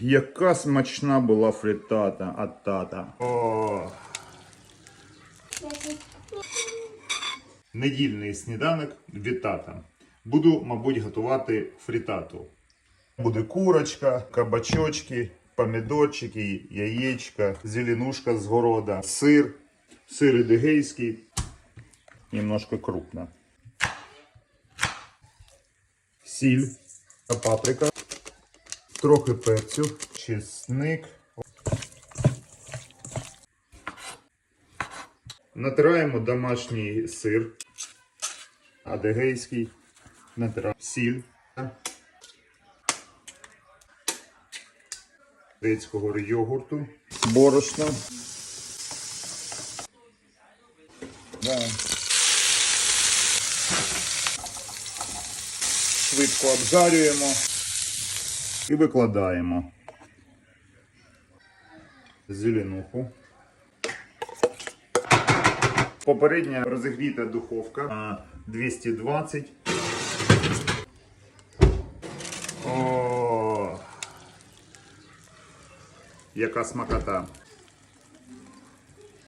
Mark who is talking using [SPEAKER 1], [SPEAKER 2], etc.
[SPEAKER 1] яка смачна була фритата от тата. О, недільний сніданок від тата. Буду, мабуть, готувати фрітату. Буде курочка, кабачочки, помідорчики, яєчка, зеленушка з города, сир, сир ідегейський, немножко крупно. Сіль, паприка, трохи перцю, чесник. Натираємо домашній сир, адегейський, натираємо сіль. грецького йогурту, борошно. Да. Швидко обжарюємо і викладаємо зеленуху. Попередня розігріта духовка на 220. О, яка смакота.